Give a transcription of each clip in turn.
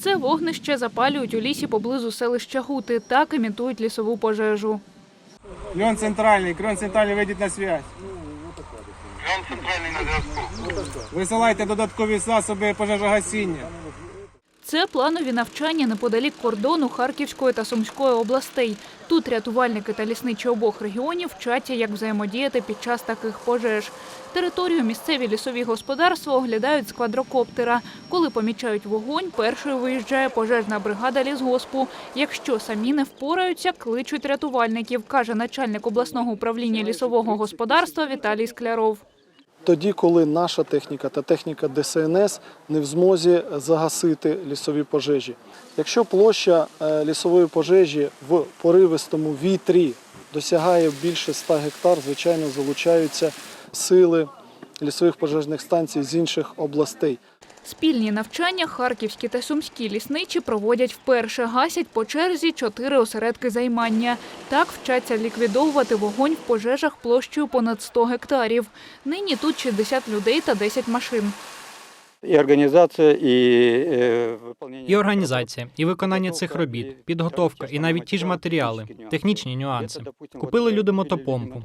Це вогнище запалюють у лісі поблизу селища Гути. Так імітують лісову пожежу. Льон центральний, крон центральний вийдіть на связь. Льон центральний на зв'язку. Висилайте додаткові засоби пожежогасіння. Це планові навчання неподалік кордону Харківської та Сумської областей. Тут рятувальники та лісничі обох регіонів вчаться, як взаємодіяти під час таких пожеж. Територію місцеві лісові господарства оглядають з квадрокоптера. Коли помічають вогонь, першою виїжджає пожежна бригада лісгоспу. Якщо самі не впораються, кличуть рятувальників, каже начальник обласного управління лісового господарства Віталій Скляров. Тоді, коли наша техніка та техніка ДСНС не в змозі загасити лісові пожежі. Якщо площа е, лісової пожежі в поривистому вітрі досягає більше 100 гектар, звичайно, залучаються сили лісових пожежних станцій з інших областей. Спільні навчання харківські та сумські лісничі проводять вперше. Гасять по черзі чотири осередки займання. Так вчаться ліквідовувати вогонь в пожежах площею понад 100 гектарів. Нині тут 60 людей та 10 машин. І організація, і е, І організація, і виконання цих робіт, підготовка, і навіть ті ж матеріали, технічні нюанси. Купили люди мотопомпу.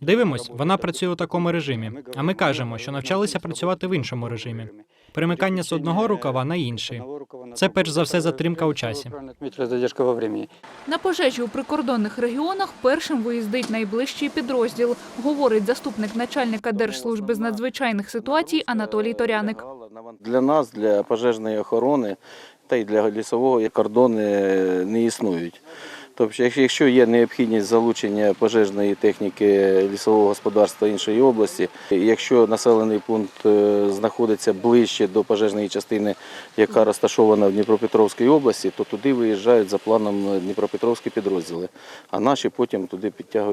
Дивимось, вона працює у такому режимі. А ми кажемо, що навчалися працювати в іншому режимі. Перемикання з одного рукава на інший. Це перш за все затримка у часі. На пожежі у прикордонних регіонах першим виїздить найближчий підрозділ, говорить заступник начальника Держслужби з надзвичайних ситуацій Анатолій Торяник. Для нас, для пожежної охорони та й для лісового кордони не існують. Тобто, якщо- є необхідність залучення пожежної техніки лісового господарства іншої області, якщо населений пункт е, знаходиться ближче до пожежної частини, яка розташована в Дніпропетровській області, то туди виїжджають за планом Дніпропетровські підрозділи, а наші потім туди підтягуються.